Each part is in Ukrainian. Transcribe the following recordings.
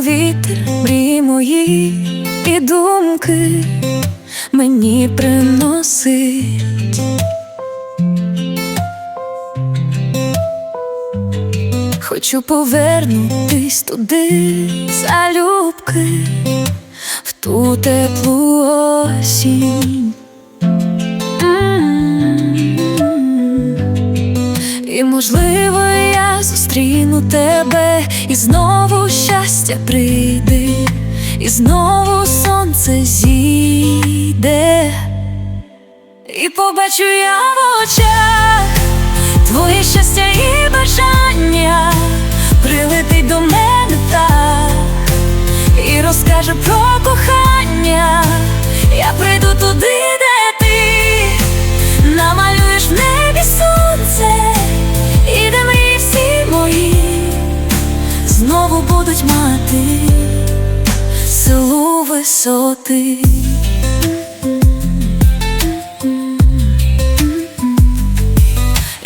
вітер, мрії мої і думки мені приносить. Хочу повернутись туди залюбки в ту теплу осінь. М. І можливо зустріну тебе, і знову щастя прийде, і знову сонце зійде, і побачу я в очах твоє щастя і бажання прилетить до мене так і розкаже про кохання. Висоти.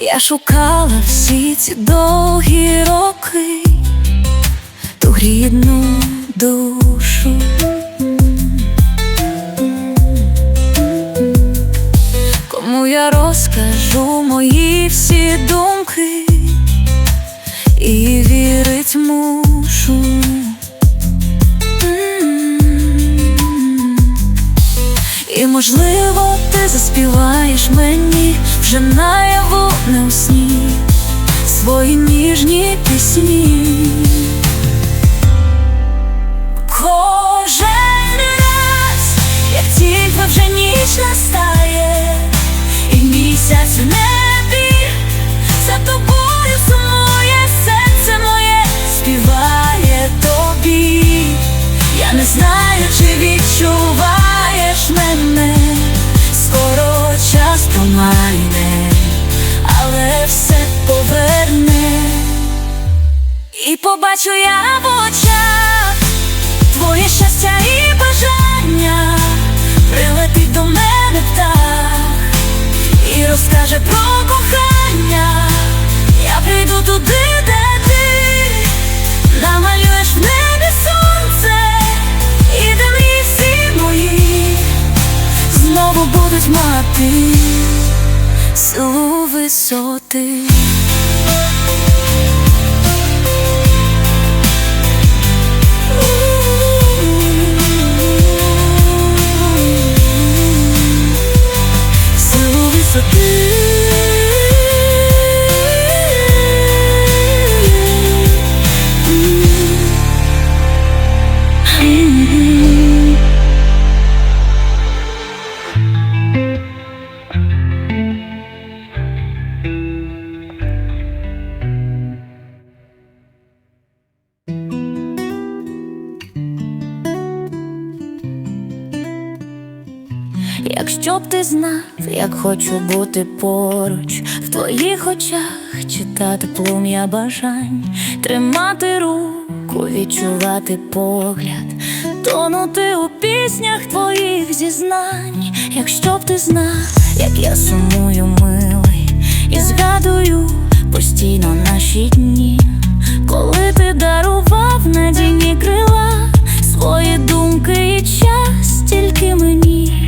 Я шукала всі ці довгі роки, ту рідну душу. Кому я розкажу мої всі думки можливо ти заспіваєш мені вже наяву у сні свої ніжні пісні. І побачу я в очах твоє щастя і бажання прилетить до мене так і розкаже про кохання. Я прийду туди, де ти намалюєш в небі сонце, і де мрії всі мої знову будуть мати силу висоти. Якщо б ти знав, як хочу бути поруч, в твоїх очах читати плум'я бажань, тримати руку, відчувати погляд, тонути у піснях твоїх зізнань. Якщо б ти знав, як я сумую, милий, і згадую постійно наші дні, коли ти дарував надійні крила, свої думки і час тільки мені.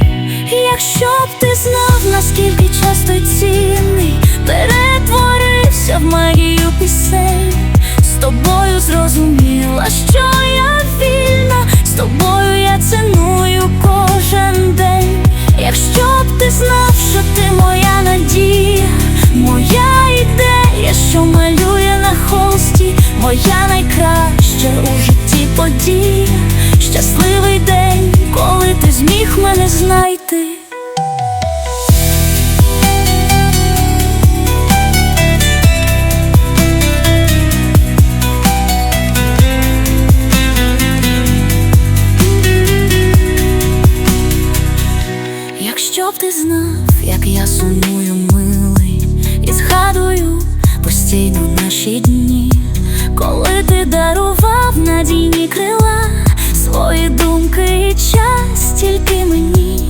Якщо б ти знав, наскільки часто цінний перетворився в магію пісень, з тобою зрозуміла, що я вільна, з тобою б ти знав, як я сумую, милий, і згадую постійно наші дні, коли ти дарував надійні крила, свої думки і час тільки мені.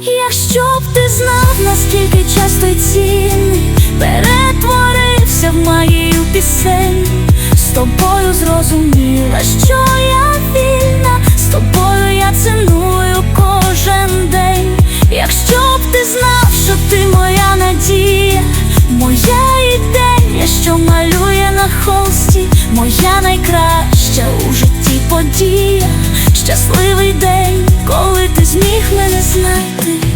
Якщо б ти знав, наскільки часто й цінний перетворився в магію пісень, з тобою зрозуміла, що я вільна, з тобою я ціную кожен день. Якщо б ти знав, що ти моя надія, моя ідея, що малює на холсті, моя найкраща у житті подія, щасливий день, коли ти зміг мене знайти.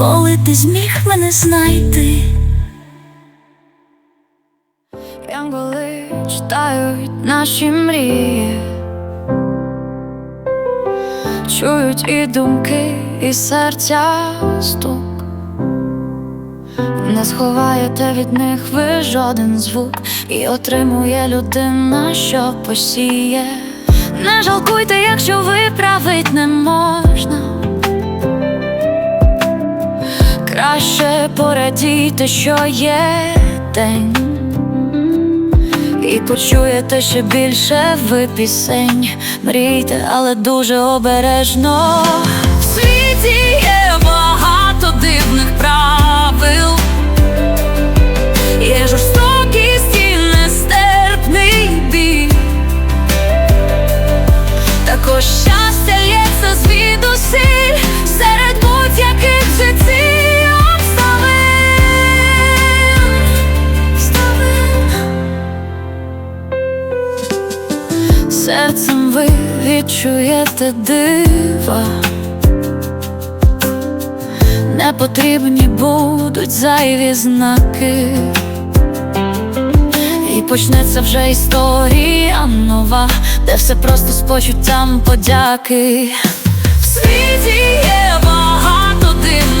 Коли ти зміг мене знайти. Янголи читають наші мрії, чують і думки, і серця стук. Не сховаєте від них ви жоден звук, і отримує людина, що посіє. Не жалкуйте, якщо виправить не можна. Краще порадійте, що є день. І почуєте ще більше ви пісень. Мрійте, але дуже обережно. В світі є відчуєте дива, не потрібні будуть зайві знаки, і почнеться вже історія нова, де все просто з почуттям подяки. В світі є багато дивних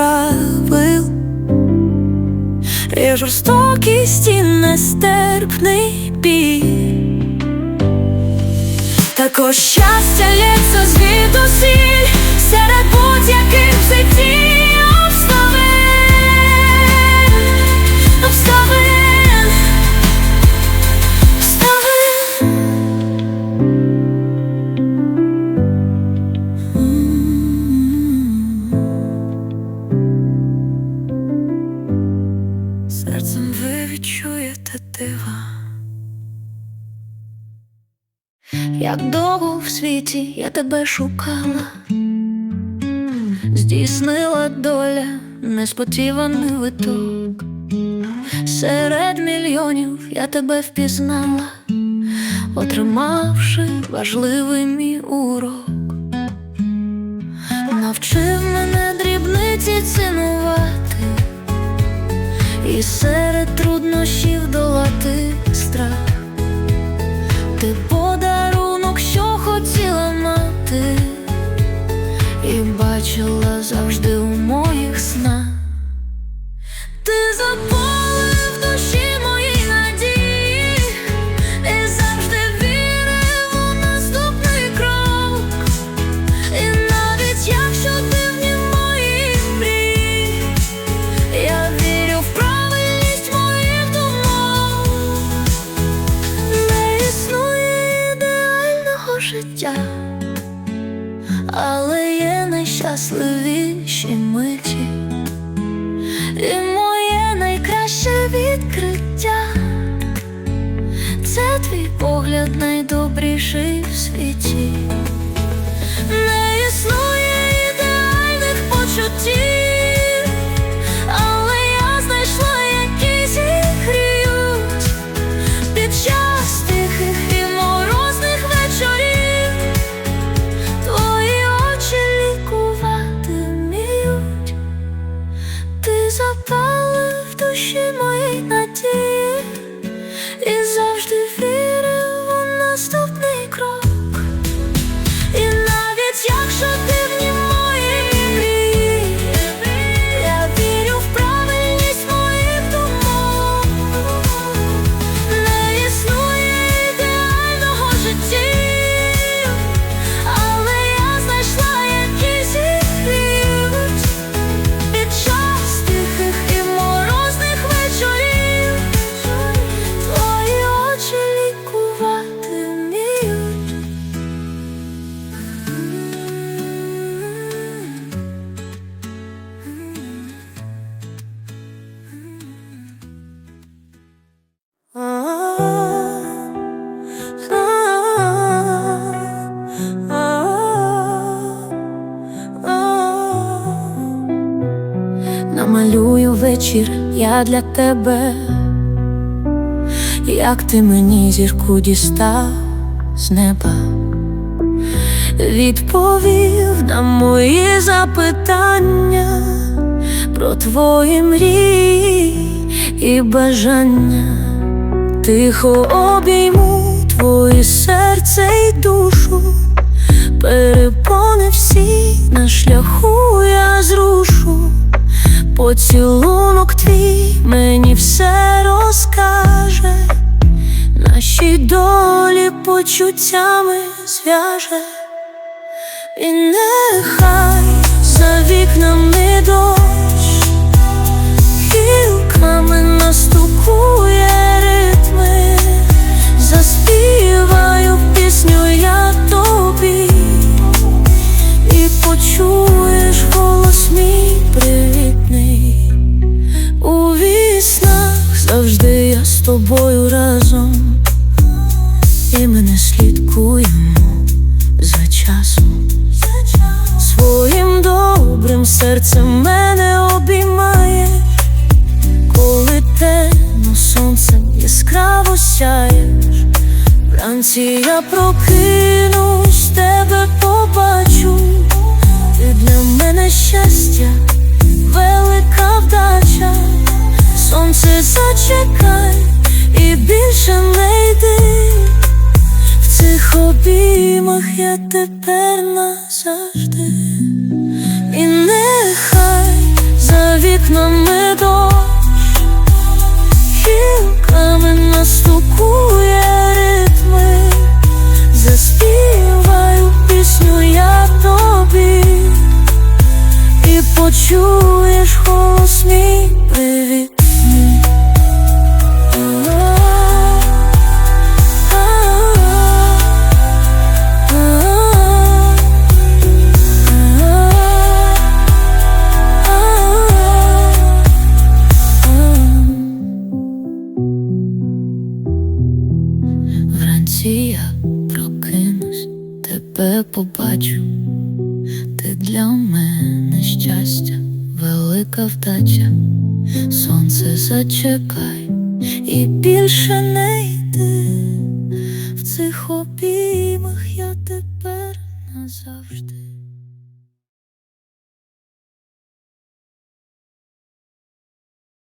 правил. Є жорстокість і нестерпний біль. Також щастя лється звідусіль серед будь-яких житті Серцем ви відчуєте дива. Як довго в світі я тебе шукала, здійснила доля несподіваний виток. Серед мільйонів я тебе впізнала, отримавши важливий мій урок. Навчив мене дрібниці я для тебе, як ти мені зірку дістав з неба, відповів на мої запитання про твої мрії і бажання, тихо обійму твоє серце і душу, перепони всі на шляху я зрушу. Поцілунок мені все розкаже, наші долі почуттями зв'яже, і нехай за вікном. the Вночі я прокинусь, тебе побачу, ти для мене щастя, велика вдача, сонце зачекай і більше не.